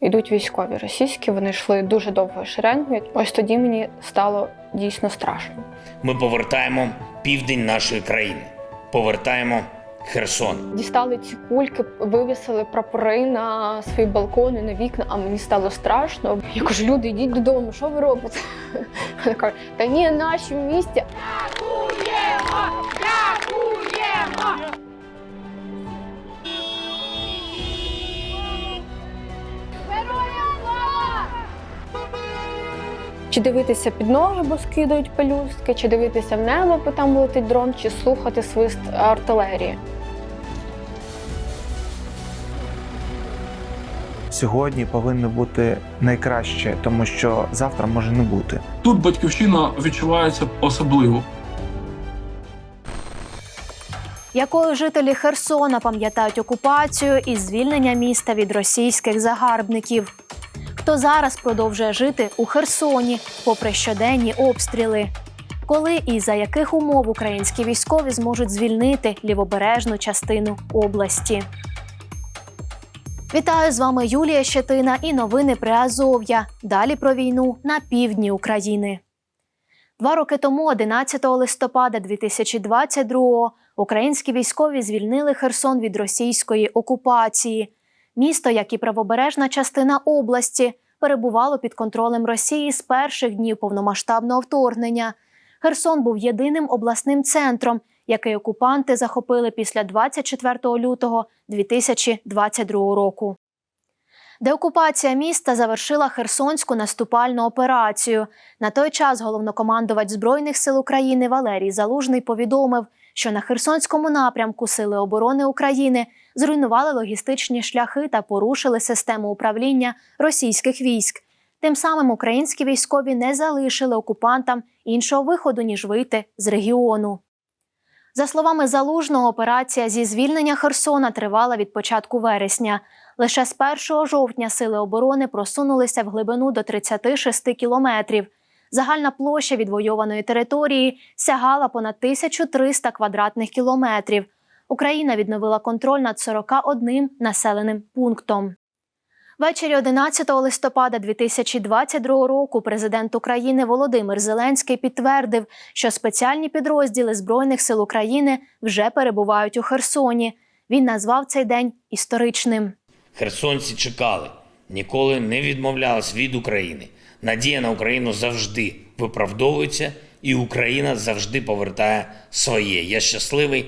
йдуть військові російські. Вони йшли дуже довгою шеренгою. Ось тоді мені стало дійсно страшно. Ми повертаємо південь нашої країни, повертаємо Херсон. Дістали ці кульки, вивісили прапори на свої балкони, на вікна, а мені стало страшно. Я кажу, люди, йдіть додому, що ви робите? Вони кажуть, та ні, наші в місті. Чи дивитися під ноги, бо скидають пелюстки, чи дивитися в небо, бо там летить дрон, чи слухати свист артилерії. Сьогодні повинно бути найкраще, тому що завтра може не бути. Тут батьківщина відчувається особливо. Якою жителі Херсона пам'ятають окупацію і звільнення міста від російських загарбників? Хто зараз продовжує жити у Херсоні, попри щоденні обстріли? Коли і за яких умов українські військові зможуть звільнити лівобережну частину області? Вітаю з вами Юлія Щетина і новини Приазов'я. Далі про війну на півдні України. Два роки тому, 11 листопада 2022 українські військові звільнили Херсон від російської окупації. Місто, як і правобережна частина області, перебувало під контролем Росії з перших днів повномасштабного вторгнення. Херсон був єдиним обласним центром, який окупанти захопили після 24 лютого 2022 року. Деокупація міста завершила Херсонську наступальну операцію. На той час головнокомандувач Збройних сил України Валерій Залужний повідомив, що на Херсонському напрямку Сили оборони України зруйнували логістичні шляхи та порушили систему управління російських військ. Тим самим українські військові не залишили окупантам іншого виходу, ніж вийти з регіону. За словами Залужного, операція зі звільнення Херсона тривала від початку вересня. Лише з 1 жовтня сили оборони просунулися в глибину до 36 кілометрів. Загальна площа відвойованої території сягала понад 1300 квадратних кілометрів. Україна відновила контроль над 41 населеним пунктом. Ввечері 11 листопада 2022 року президент України Володимир Зеленський підтвердив, що спеціальні підрозділи Збройних сил України вже перебувають у Херсоні. Він назвав цей день історичним. Херсонці чекали, ніколи не відмовлялись від України. Надія на Україну завжди виправдовується, і Україна завжди повертає своє. Я щасливий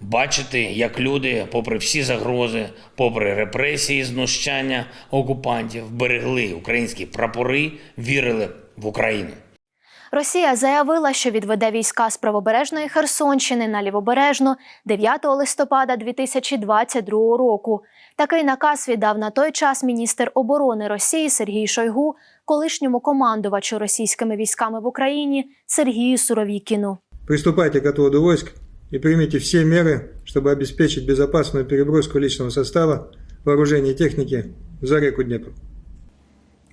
бачити, як люди, попри всі загрози, попри репресії, знущання окупантів, берегли українські прапори, вірили в Україну. Росія заявила, що відведе війська з правобережної Херсонщини на лівобережну 9 листопада 2022 року. Такий наказ віддав на той час міністр оборони Росії Сергій Шойгу, колишньому командувачу російськими військами в Україні Сергію Суровікіну. Приступайте к отводу войск и примите все меры, чтобы обеспечить безопасную переброску личного состава, вооружения и техники за реку Днепр.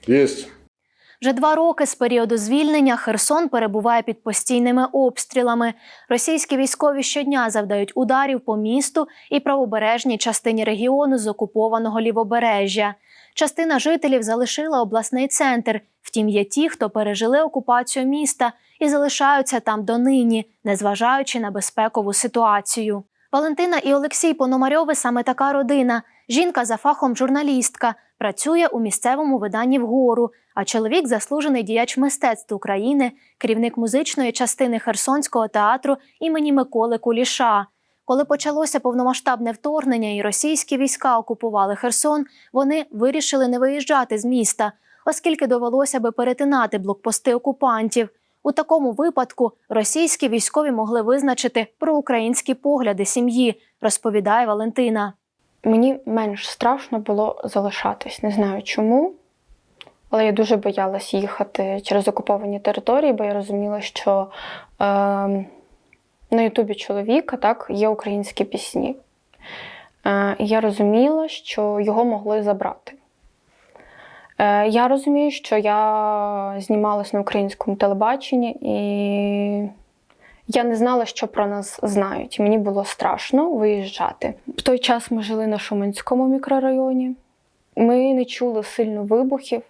Есть. Вже два роки з періоду звільнення Херсон перебуває під постійними обстрілами. Російські військові щодня завдають ударів по місту і правобережній частині регіону з окупованого лівобережжя. Частина жителів залишила обласний центр. Втім, є ті, хто пережили окупацію міста і залишаються там донині, незважаючи на безпекову ситуацію. Валентина і Олексій Пономарьови саме така родина. Жінка за фахом журналістка, працює у місцевому виданні вгору. А чоловік заслужений діяч мистецтв України, керівник музичної частини Херсонського театру імені Миколи Куліша. Коли почалося повномасштабне вторгнення і російські війська окупували Херсон, вони вирішили не виїжджати з міста, оскільки довелося би перетинати блокпости окупантів. У такому випадку російські військові могли визначити проукраїнські погляди сім'ї, розповідає Валентина. Мені менш страшно було залишатись. Не знаю чому. Але я дуже боялась їхати через окуповані території, бо я розуміла, що е, на Ютубі чоловіка так, є українські пісні. Е, я розуміла, що його могли забрати. Е, я розумію, що я знімалась на українському телебаченні, і я не знала, що про нас знають. Мені було страшно виїжджати. В той час ми жили на Шуменському мікрорайоні. Ми не чули сильно вибухів.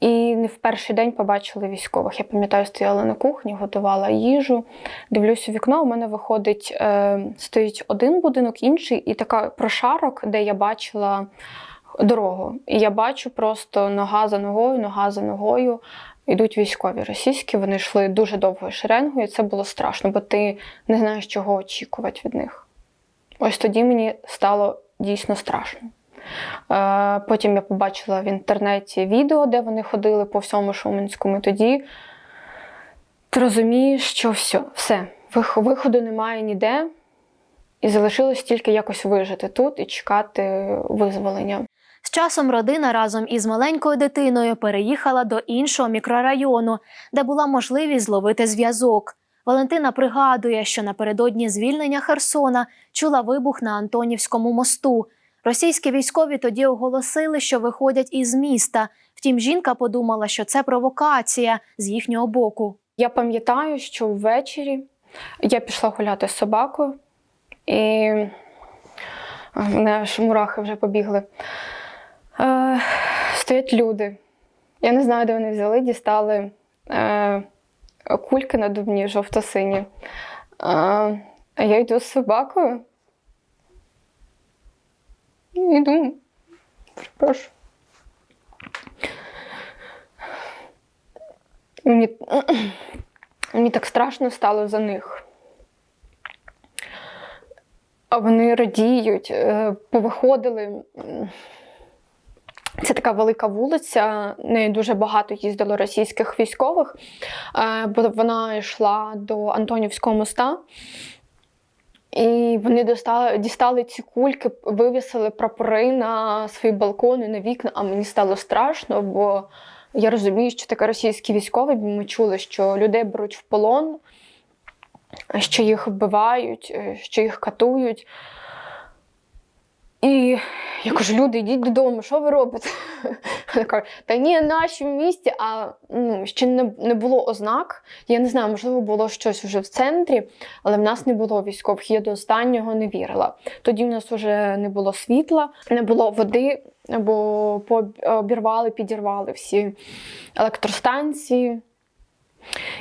І не в перший день побачили військових. Я пам'ятаю, стояла на кухні, готувала їжу. Дивлюсь у вікно. У мене виходить, е, стоїть один будинок, інший, і така прошарок, де я бачила дорогу. І я бачу просто нога за ногою, нога за ногою. Йдуть військові російські, вони йшли дуже довгою шеренгою, і це було страшно, бо ти не знаєш, чого очікувати від них. Ось тоді мені стало дійсно страшно. Е, Потім я побачила в інтернеті відео, де вони ходили по всьому Шуменському. І тоді ти розумієш, що все, все, виходу немає ніде, і залишилось тільки якось вижити тут і чекати визволення. З часом родина разом із маленькою дитиною переїхала до іншого мікрорайону, де була можливість зловити зв'язок. Валентина пригадує, що напередодні звільнення Херсона чула вибух на Антонівському мосту. Російські військові тоді оголосили, що виходять із міста. Втім, жінка подумала, що це провокація з їхнього боку. Я пам'ятаю, що ввечері я пішла гуляти з собакою, і мене аж мурахи вже побігли. Е, стоять люди. Я не знаю, де вони взяли, дістали е, кульки надувні жовто-сині. Е, а я йду з собакою. Йду. Прошу. Мені, мені так страшно стало за них. А вони радіють, е, повиходили. Така велика вулиця, нею дуже багато їздило російських військових, е, бо вона йшла до Антонівського моста. І вони достали, дістали ці кульки, вивісили прапори на свої балкони, на вікна, а мені стало страшно, бо я розумію, що таке російські військові, бо ми чули, що людей беруть в полон, що їх вбивають, е, що їх катують. І я кажу, люди, йдіть додому, що ви робите? Та ні, наші в місті, а ну, ще не, не було ознак. Я не знаю, можливо, було щось вже в центрі, але в нас не було військових. Я до останнього не вірила. Тоді в нас вже не було світла, не було води, бо обірвали, підірвали всі електростанції.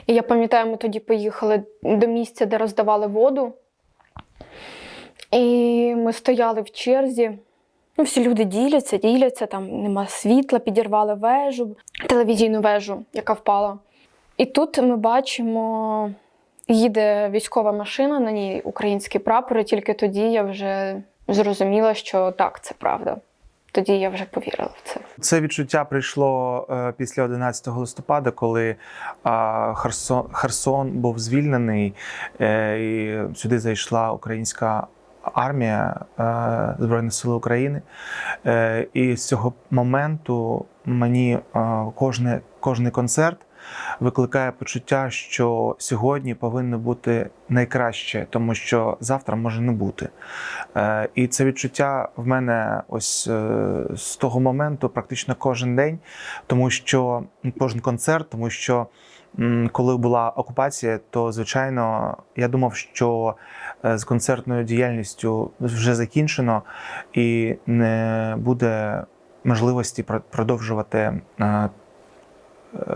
І я пам'ятаю, ми тоді поїхали до місця, де роздавали воду. І ми стояли в черзі. Ну, всі люди діляться, діляться, там нема світла, підірвали вежу, телевізійну вежу, яка впала. І тут ми бачимо, їде військова машина, на ній український прапор, і тільки тоді я вже зрозуміла, що так, це правда. Тоді я вже повірила в це. Це відчуття прийшло е, після 11 листопада, коли а, Херсон, Херсон був звільнений, е, і сюди зайшла українська армія е, Збройних сил України. Е, І з цього моменту мені е, кожне, кожний концерт викликає почуття, що сьогодні повинно бути найкраще, тому що завтра може не бути. І це відчуття в мене ось з того моменту практично кожен день, тому що кожен концерт, тому що коли була окупація, то звичайно я думав, що е, з концертною діяльністю вже закінчено і не буде можливості продовжувати е, е,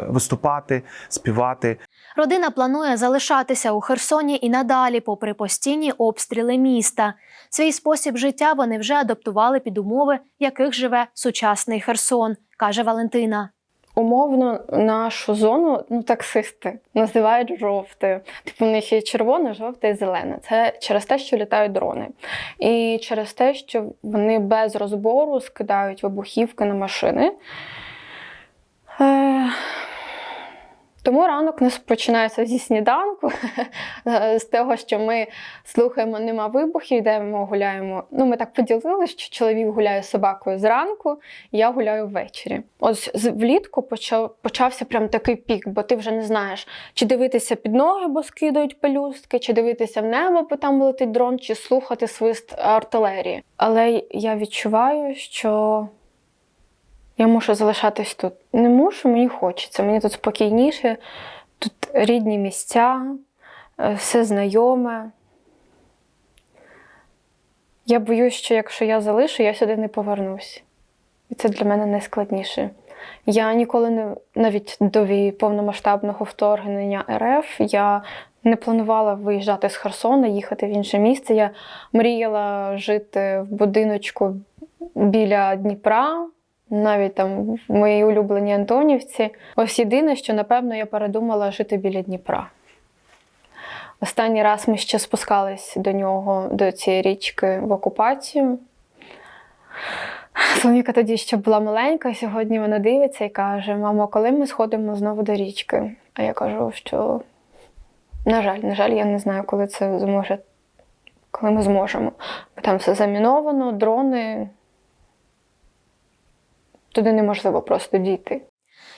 виступати, співати. Родина планує залишатися у Херсоні і надалі, попри постійні обстріли міста. Свій спосіб життя вони вже адаптували під умови, в яких живе сучасний Херсон, каже Валентина. Умовно нашу зону ну, таксисти називають жовтою. Типу, в них є червоне, жовте і зелене. Це через те, що літають дрони. І через те, що вони без розбору скидають вибухівки на машини. Е... Тому ранок у нас починається зі сніданку, з того, що ми слухаємо нема вибухів, йдемо гуляємо. Ну, ми так поділили, що чоловік гуляє з собакою зранку, я гуляю ввечері. Ось влітку почав, почався прям такий пік, бо ти вже не знаєш, чи дивитися під ноги, бо скидають пелюстки, чи дивитися в небо, бо там летить дрон, чи слухати свист артилерії. Але я відчуваю, що я мушу залишатись тут. Не мушу, мені хочеться. Мені тут спокійніше, тут рідні місця, е, все знайоме. Я боюсь, що якщо я залишу, я сюди не повернусь. І це для мене найскладніше. Я ніколи не навіть до повномасштабного вторгнення РФ я не планувала виїжджати з Херсона, їхати в інше місце. Я мріяла жити в будиночку біля Дніпра, навіть там в моїй улюбленій Антонівці. Ось єдине, що напевно я передумала жити біля Дніпра. Останній раз ми ще спускались до нього, до цієї річки в окупацію. Соніка тоді ще була маленька, сьогодні вона дивиться і каже: Мамо, коли ми сходимо знову до річки? А я кажу, що на жаль, на жаль, я не знаю, коли це зможе, коли ми зможемо. Бо там все заміновано, дрони. Туди неможливо просто дійти.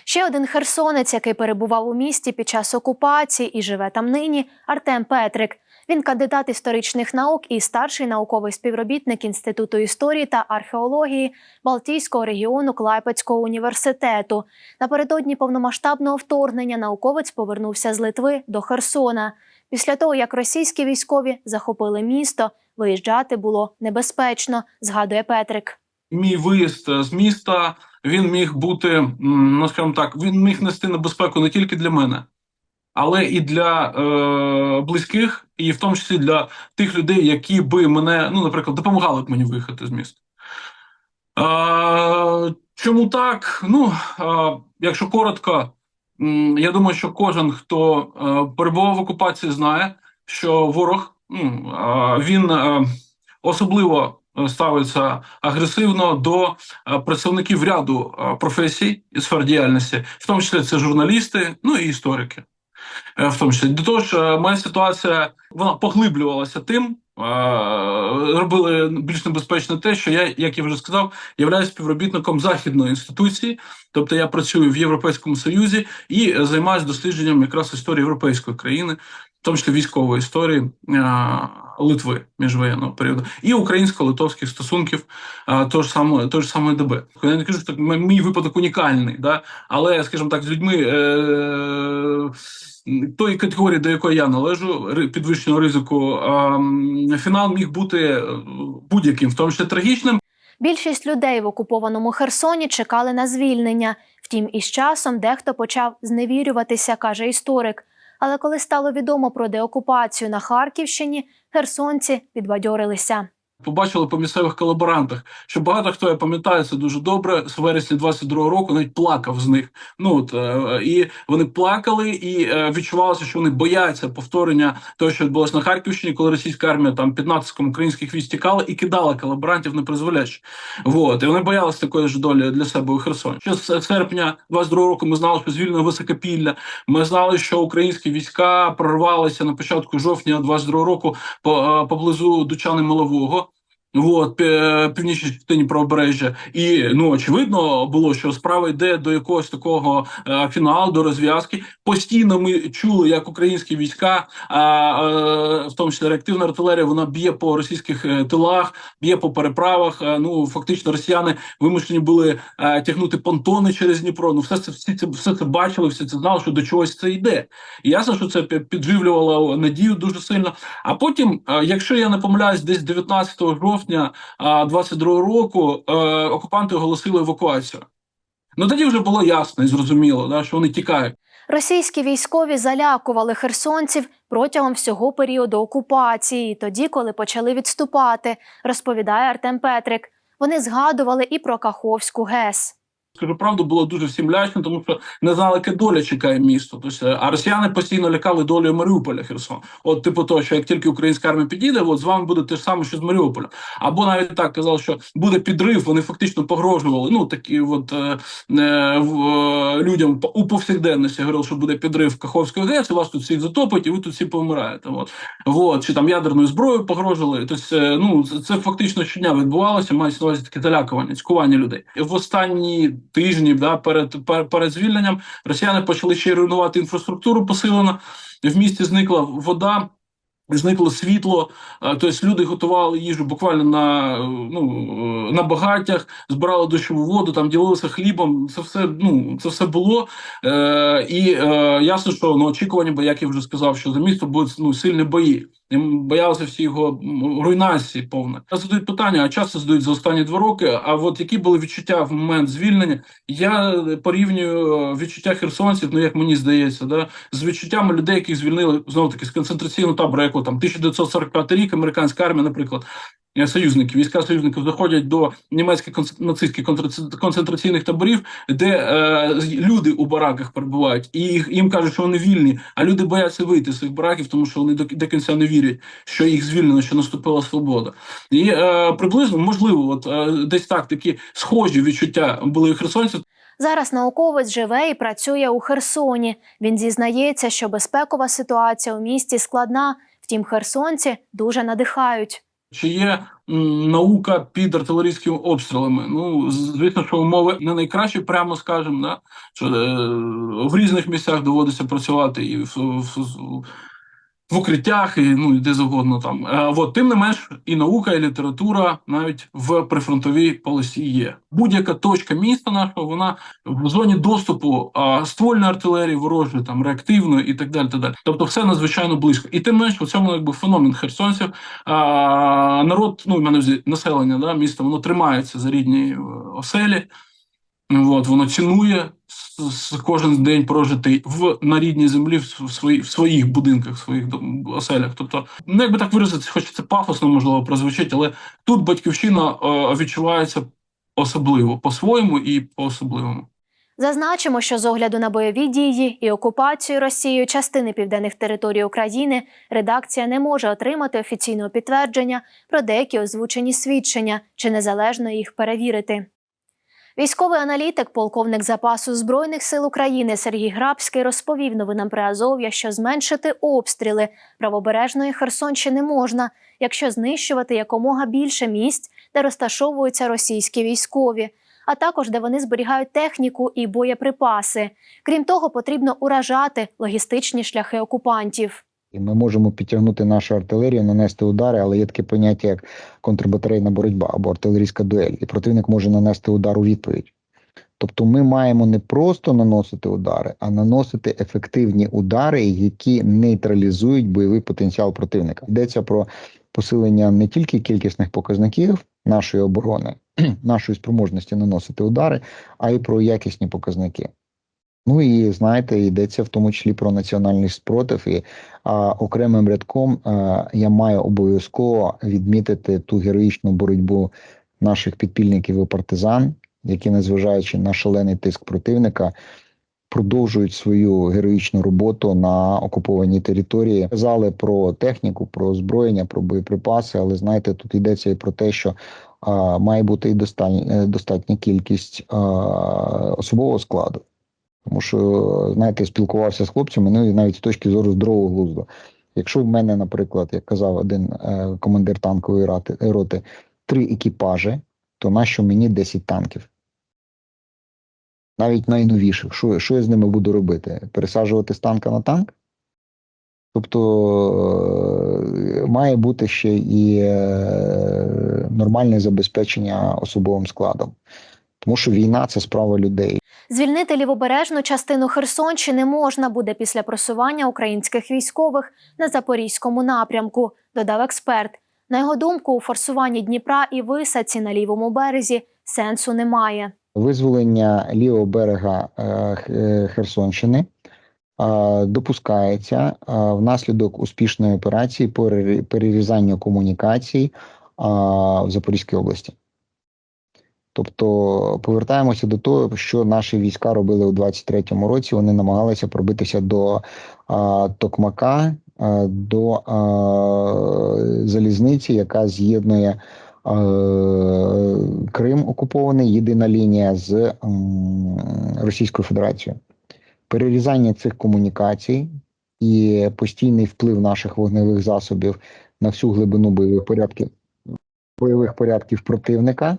Ще один херсонець, який перебував у місті під час окупації і живе там нині, Артем Петрик. Він кандидат історичних наук і старший науковий співробітник Інституту історії та археології Балтійського регіону Клайпецького університету. Напередодні повномасштабного вторгнення науковець повернувся з Литви до Херсона. Після того, як російські військові захопили місто, виїжджати було небезпечно, згадує Петрик. Мій виїзд з міста він міг бути, ну скажімо так, він міг нести небезпеку не тільки для мене, але і для е, близьких, і в тому числі для тих людей, які би мене, ну, наприклад, допомагали б мені виїхати з міста. Е, чому так? Ну, е, якщо коротко, я думаю, що кожен, хто е, перебував в окупації, знає, що ворог е, він е, особливо ставиться агресивно до е, представників ряду е, професій і сфер діяльності, в тому числі це журналісти, ну і історики. Е, В тому числі до того ж, е, моя ситуація вона поглиблювалася тим, е, робили більш небезпечно те, що я, як я вже сказав, являюсь співробітником західної інституції, тобто я працюю в Європейському Союзі і е, займаюся дослідженням якраз історії європейської країни, тому числі військової історії е, Литви міжвоєнного періоду і українсько-литовських стосунків е, того ж самого того ж самої ДБ. Я не кажу, що так мій випадок унікальний, да? але, скажімо так, з людьми. Е- Тої категорії, до якої я належу, підвищеного ризику, фінал міг бути е, будь-яким, в тому числі трагічним. Більшість людей в окупованому Херсоні чекали на звільнення. Втім, із часом дехто почав зневірюватися, каже історик. Але коли стало відомо про деокупацію на Харківщині, херсонці підбадьорилися. Побачили по місцевих колаборантах, що багато хто я пам'ятаю це дуже добре. З вересня 22-го року навіть плакав з них. Ну от е, і вони плакали, і е, відчувалося, що вони бояться повторення того, що відбулося на Харківщині, коли російська армія там під натиском українських військ тікала і кидала колаборантів на призволяще. Вот і вони боялися такої ж долі для себе у Херсоні. Ще з серпня 22-го року ми знали, що звільнено високопілля. Ми знали, що українські війська прорвалися на початку жовтня 22-го року е, поблизу Дучани Малового. От, пі- північній частині правобережжя, і ну очевидно було, що справа йде до якогось такого е, фіналу, до розв'язки. Постійно ми чули, як українські війська, а, е, в тому числі реактивна артилерія, вона б'є по російських е, тилах, б'є по переправах. Е, ну фактично, росіяни вимушені були е, тягнути понтони через Дніпро. Ну, все це всі це все це бачили, все це знали, що до чогось це йде. І ясно, що це пі- підживлювало надію дуже сильно. А потім, е, якщо я не помиляюсь, десь 19 жовтня 22 року е, окупанти оголосили евакуацію. Ну тоді вже було ясно і зрозуміло, да, що вони тікають. Російські військові залякували херсонців протягом всього періоду окупації, тоді, коли почали відступати, розповідає Артем Петрик. Вони згадували і про Каховську ГЕС. Скажу правду, було дуже всім лячно, тому що не знали, яка доля чекає місто. Тобто, е, а росіяни постійно лякали долею Маріуполя Херсон. От, типу, того, що як тільки українська армія підійде, от з вами буде те ж саме, що з Маріуполя. Або навіть так казали, що буде підрив. Вони фактично погрожували. Ну такі, от е, е, е, людям у повсякденності говорили, що буде підрив Каховської ГЕС, вас тут всіх затопить, і ви тут всі помираєте. От. Вот, чи там ядерною зброєю погрожували. Тобто, е, ну це, це фактично щодня відбувалося. Мається на увазі таке залякування, цькування людей. В останні тижні, да, перед пер- перед звільненням, росіяни почали ще руйнувати інфраструктуру посилено. В місті зникла вода. Зникло світло, е, тобто люди готували їжу буквально на, е, ну, е, на багаттях, збирали дощову воду, там ділилися хлібом. Це все, ну, це все було. Е, і е, ясно, що ну, очікування, бо як я вже сказав, що за місто будуть ну, сильні бої. І боялися всі його руйнації повне. Задають питання, а часто задають за останні два роки. А от які були відчуття в момент звільнення? Я порівнюю відчуття херсонців, ну як мені здається, да, з відчуттями людей, яких звільнили знову таки з концентраційного табору, от, там 1945 рік, американська армія, наприклад. е, Союзники, війська союзників заходять до німецьких нацистських концентраційних таборів, де е, люди у бараках перебувають, і їх їм кажуть, що вони вільні. А люди бояться вийти з цих бараків, тому що вони до, до кінця не вірять, що їх звільнено, що наступила свобода. І е, приблизно можливо, от е, десь так такі схожі відчуття були херсонців. Зараз науковець живе і працює у Херсоні. Він зізнається, що безпекова ситуація у місті складна, втім, херсонці дуже надихають. Чи є наука під артилерійськими обстрілами? Ну звісно, що умови не найкращі, прямо скажемо, да? що е, в різних місцях доводиться працювати і в, в, в укриттях, і ну і де завгодно там. А от тим не менш, і наука, і література навіть в прифронтовій полосі є. Будь-яка точка міста нашого, вона в зоні доступу а, ствольної артилерії, ворожої, там реактивної і так далі. Так далі. Тобто, все надзвичайно близько. І тим не менш, у цьому якби феномен херсонців. А, народ, ну мене населення, да, міста, воно тримається за рідні е, оселі. От, воно цінує кожен день прожитий в на рідній землі, в, свої, в своїх будинках, в своїх оселях. Тобто, ну якби так виразитися, хоч це пафосно можливо прозвучить, але тут батьківщина е, відчувається особливо по-своєму і по-особливому. Зазначимо, що з огляду на бойові дії і окупацію Росією частини південних територій України редакція не може отримати офіційного підтвердження про деякі озвучені свідчення чи незалежно їх перевірити. Військовий аналітик, полковник запасу Збройних сил України Сергій Грабський розповів новинам Приазов'я, що зменшити обстріли правобережної Херсонщини можна, якщо знищувати якомога більше місць, де розташовуються російські військові, а також де вони зберігають техніку і боєприпаси. Крім того, потрібно уражати логістичні шляхи окупантів. І ми можемо підтягнути нашу артилерію, нанести удари, але є таке поняття, як контрбатарейна боротьба або артилерійська дуель, і противник може нанести удар у відповідь. Тобто ми маємо не просто наносити удари, а наносити ефективні удари, які нейтралізують бойовий потенціал противника. Йдеться про посилення не тільки кількісних показників нашої оборони, нашої спроможності наносити удари, а й про якісні показники. Ну і знаєте, йдеться в тому числі про національний спротив. І а, окремим рядком а, я маю обов'язково відмітити ту героїчну боротьбу наших підпільників і партизан, які, незважаючи на шалений тиск противника, продовжують свою героїчну роботу на окупованій території. Казали про техніку, про озброєння, про боєприпаси, але знаєте, тут йдеться і про те, що має бути і достатня, достатня кількість особового складу. Тому що, знаєте, спілкувався з хлопцями, ну і навіть з точки зору здорового глузду. Якщо в мене, наприклад, як казав один е, командир танкової роти, роти, три екіпажі, то нащо мені 10 танків? Навіть найновіших. Що, що я з ними буду робити? Пересаджувати з танка на танк? Тобто е, має бути ще і е, нормальне забезпечення особовим складом. Тому що війна це справа людей. Звільнити лівобережну частину Херсонщини можна буде після просування українських військових на запорізькому напрямку, додав експерт. На його думку, у форсуванні Дніпра і висадці на лівому березі сенсу немає. Визволення лівого берега е, е, Херсонщини е, допускається внаслідок успішної операції по перерізанню комунікацій в Запорізькій області. Тобто повертаємося до того, що наші війська робили у 23-му році. Вони намагалися пробитися до а, Токмака, а, до а, залізниці, яка з'єднує е, Крим окупований, єдина лінія з м, Російською Федерацією. Перерізання цих комунікацій і постійний вплив наших вогневих засобів на всю глибину бойових порядків бойових порядків противника.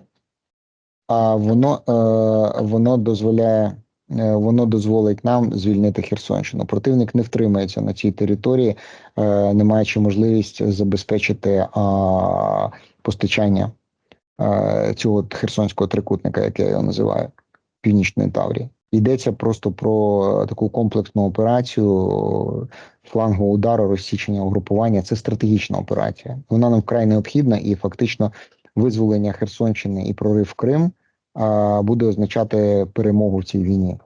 А воно, е, воно дозволяє е, воно дозволить нам звільнити Херсонщину. Противник не втримається на цій території, е, не маючи можливість забезпечити постачання цього херсонського трикутника, як я його називаю, північної Таврії. Йдеться просто про таку комплексну операцію флангового удару, розсічення угрупування. Це стратегічна операція. Вона нам вкрай необхідна, і фактично визволення Херсонщини і прорив Крим буде означати перемогу в цій війні.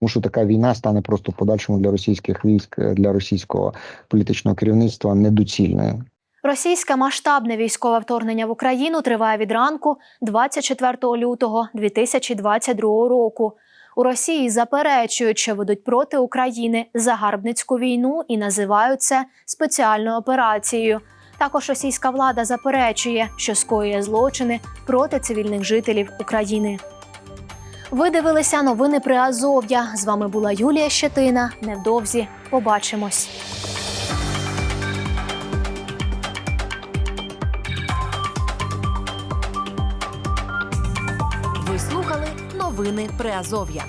Тому що така війна стане просто подальшому для російських військ, для російського політичного керівництва недоцільною. Російське масштабне військове вторгнення в Україну триває від ранку 24 лютого 2022 року. У Росії заперечують, що ведуть проти України загарбницьку війну і називають це спеціальною операцією. Також російська влада заперечує, що скоює злочини проти цивільних жителів України. Ви дивилися новини при Азов'я. З вами була Юлія Щетина. Невдовзі побачимось. Ви слухали новини Приазов'я.